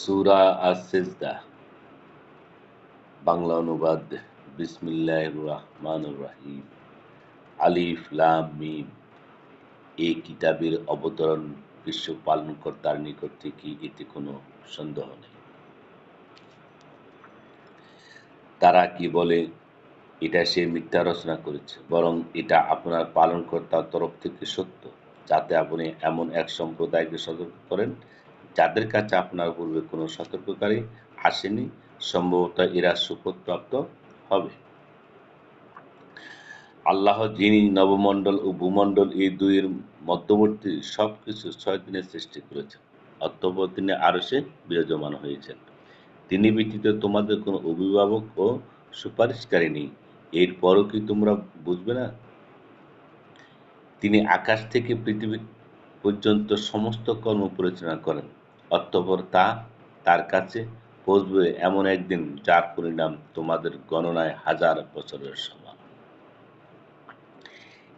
সুরা আর সেজদা বাংলা অনুবাদ বিসমিল্লাহ রহমান রাহিম। আলিফ মিম। এই কিতাবের অবতরণ বিশ্ব পালনকর্তার নিকট থেকে এতে কোনো সন্দেহ নেই। তারা কি বলে, এটা সে মিথ্যা রচনা করেছে, বরং এটা আপনার পালনকর্তার তরফ থেকে সত্য, যাতে আপনি এমন এক সম্প্রদায়কে সতর্ক করেন যাদের কাছে আপনার পূর্বে কোনো সতর্ককারী আসেনি, সম্ভবত এরা সুপথপ্রাপ্ত হবে। আল্লাহ, যিনি নবমণ্ডল ও ভূমণ্ডল এই দুইয়ের মধ্যবর্তী সব কিছু ছয় দিনে সৃষ্টি করেছেন, অতঃপর তিনি আরও সে বিরাজমান হয়েছেন। তিনি ব্যতীত তোমাদের কোনো অভিভাবক ও সুপারিশকারী নেই। এরপরও কি তোমরা বুঝবে না? তিনি আকাশ থেকে পৃথিবী পর্যন্ত সমস্ত কর্ম পরিচালনা করেন। অতঃপর তা তার কাছে পৌঁছবে এমন একদিন যার পরিণাম তোমাদের গণনায় হাজার বছরের সমান।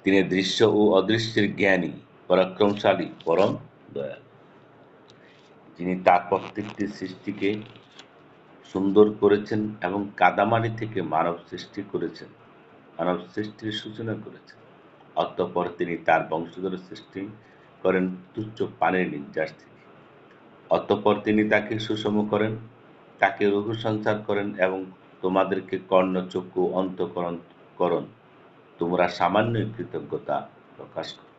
তিনি দৃশ্য ও অদৃশ্যের জ্ঞানী, পরাক্রমশালী, পরম দয়াল। যিনি তার প্রত্যেকটি সৃষ্টিকে সুন্দর করেছেন এবং কাদামারি থেকে মানব সৃষ্টি করেছেন, মানব সৃষ্টির সূচনা করেছেন। অতঃপর তিনি তার বংশধর সৃষ্টি করেন তুচ্ছ পানির নির্যাস থেকে। অতঃপর তিনি তাকে সুষম করেন, তাকে রঘু সঞ্চার করেন এবং তোমাদেরকে কর্ণ চক্ষু অন্তকরণ করণ তোমরা সামান্য কৃতজ্ঞতা প্রকাশ করো।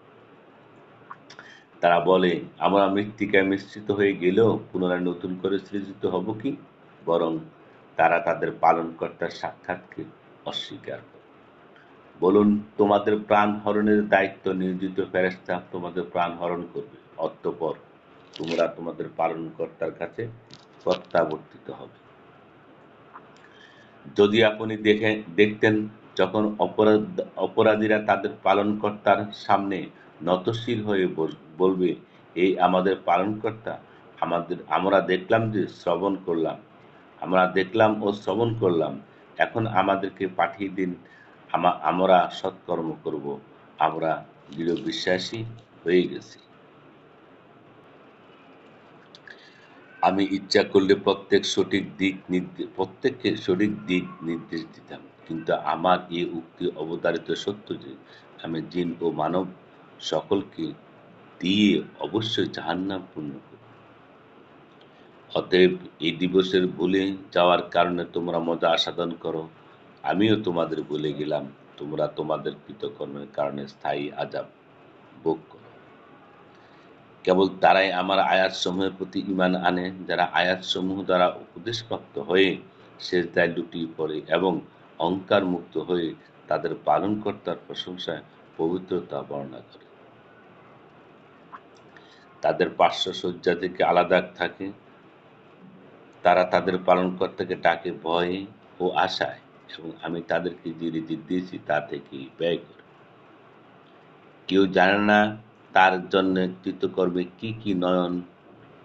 তারা বলে, আমরা মৃত্তিকায় মিশ্রিত হয়ে গেলেও পুনরায় নতুন করে সৃজিত হব কি? বরং তারা তাদের পালনকর্তার সাক্ষাৎকে অস্বীকার করে। বলুন, তোমাদের প্রাণ হরণের দায়িত্ব নিয়োজিত ফেরেস্তা তোমাদের প্রাণ হরণ করবে। অতঃপর তোমরা তোমাদের পালনকর্তার কাছে প্রত্যাবর্তিত হবে। যদি আপনি দেখে, দেখতেন যখন অপরাধ, অপরাধীরা তাদের পালনকর্তার সামনে নতশীল হয়ে বলবে, এই আমাদের পালনকর্তা, আমাদের, আমরা দেখলাম যে শ্রবণ করলাম, আমরা দেখলাম ও শ্রবণ করলাম, এখন আমাদেরকে পাঠিয়ে দিন আমরা সৎকর্ম করব, আমরা দৃঢ় বিশ্বাসী হয়ে গেছি। আমি ইচ্ছা করলে প্রত্যেক সঠিক দিক প্রত্যেককে সঠিক দিক নির্দেশ দিতাম। কিন্তু আমার এই উক্তি অবতারিত সত্য যে, আমি জিন ও মানব সকলকে দিয়ে অবশ্যই জাহান্নাম পূর্ণ করব অতএব এই দিবসের ভুলে যাওয়ার কারণে তোমরা মজা আসাদন করো। আমিও তোমাদের বলে গেলাম। তোমরা তোমাদের কৃতকর্মের কারণে স্থায়ী আজাব ভোগ করো। কেবল তারাই আমার আয়াত সমূহের প্রতি ইমান আনে, যারা আয়াত সমূহ দ্বারা উপদেশপ্রাপ্ত হয়ে শেষ দায় লুটিয়ে পড়ে এবং অহংকার মুক্ত হয়ে তাদের পালনকর্তার প্রশংসায় পবিত্রতা বর্ণনা করে। তাদের পার্শ্ব শয্যা থেকে আলাদা থাকে। তারা তাদের পালনকর্তাকে ডাকে ভয়ে ও আশায় এবং আমি তাদেরকে যে রিজিক দিয়েছি তা থেকে ব্যয় করি। কেউ জানে না তার জন্য কৃতকর্মে কি কি নয়ন,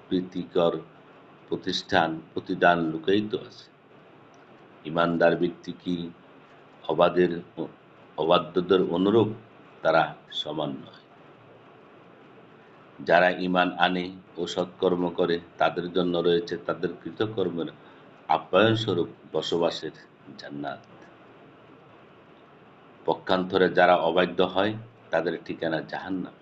প্রীতিকর প্রতিষ্ঠান, প্রতিদান লুকায়িত আছে। ইমানদার ব্যক্তি কি অবাধের, অবাধ্যদের অনুরূপ? তারা সমান নয়। যারা ইমান আনে ও সৎকর্ম করে, তাদের জন্য রয়েছে তাদের কৃতকর্মের আপ্যায়ন স্বরূপ বসবাসের জান্নাত। পক্ষান্তরে যারা অবাধ্য হয়, তাদের ঠিকানা জাহান্নাম।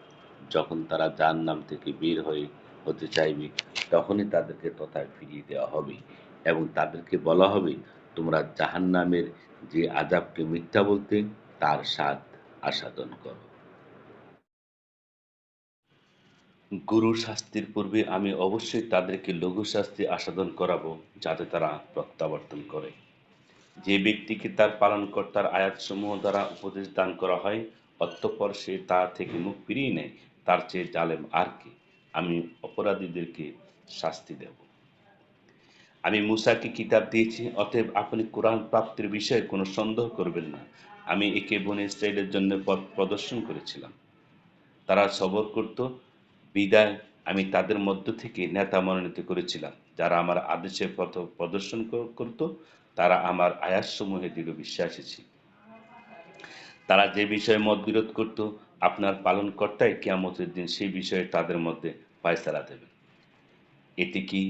যখন তারা জাহান্নাম থেকে বের হয়ে হতে চাইবে, তখনই তাদেরকে তথায় ফিরিয়ে দেওয়া হবে এবং তাদেরকে বলা হবে, তোমরা জাহান্নামের যে আজাবকে মিথ্যা বলতে, তার স্বাদ আস্বাদন করো। গুরু শাস্তির পূর্বে আমি অবশ্যই তাদেরকে লঘু শাস্তি আস্বাদন করাবো, যাতে তারা প্রত্যাবর্তন করে। যে ব্যক্তিকে তার পালনকর্তার আয়াতসমূহ দ্বারা উপদেশ দান করা হয়, অতঃপর সে তা থেকে মুখ ফিরিয়ে নেয়। তার চেয়ে জালেম আর কি? আমি অপরাধীদেরকে শাস্তি দেব। আমি মুসাকে কিতাব দিয়েছি, অতএব আপনি কোরআন প্রাপ্তির বিষয়ে কোনো সন্দেহ করবেন না। আমি একে বনে ইসরায়েলের জন্য পথ প্রদর্শন করেছিলাম। তারা সবর করত, বিদায় আমি তাদের মধ্য থেকে নেতা মনোনীত করেছিলাম। যারা আমার আদেশের পথ প্রদর্শন করত, তারা আমার আয়াসসমূহে দৃঢ় বিশ্বাসী ছিল। তারা যে বিষয়ে মত বিরোধ করত আপনার পালনকর্তাই কেয়ামতের দিন সেই বিষয়ে তাদের মধ্যে ফায়সালা দেবেন এতে কি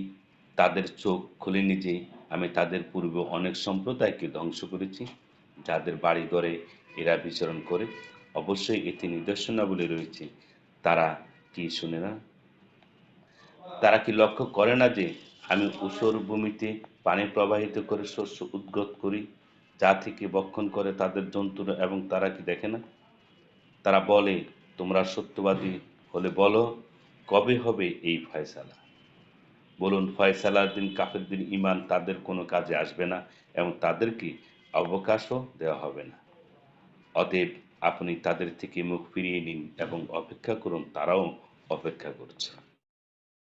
তাদের চোখ খুলেনি যে আমি তাদের পূর্বে অনেক সম্প্রদায়কে ধ্বংস করেছি, যাদের বাড়ি ঘরে এরা বিচরণ করে? অবশ্যই এতে নিদর্শনাবলী রয়েছে। তারা কি শুনে না? তারা কি লক্ষ্য করে না যে আমি ঊষর ভূমিতে পানি প্রবাহিত করে শস্য উদ্গত করি, যা থেকে বক্ষণ করে তাদের জন্তুরা এবং তারা কি দেখে না? তারা বলে, তোমরা সত্যবাদী হলে বলো, কবে হবে এই ফয়সালা? বলুন, ফয়সালার দিন, কাফের দিন ইমান তাদের কোনো কাজে আসবে না এবং তাদেরকে অবকাশও দেওয়া হবে না। অতএব আপনি তাদের থেকে মুখ ফিরিয়ে নিন এবং অপেক্ষা করুন, তারাও অপেক্ষা করছে।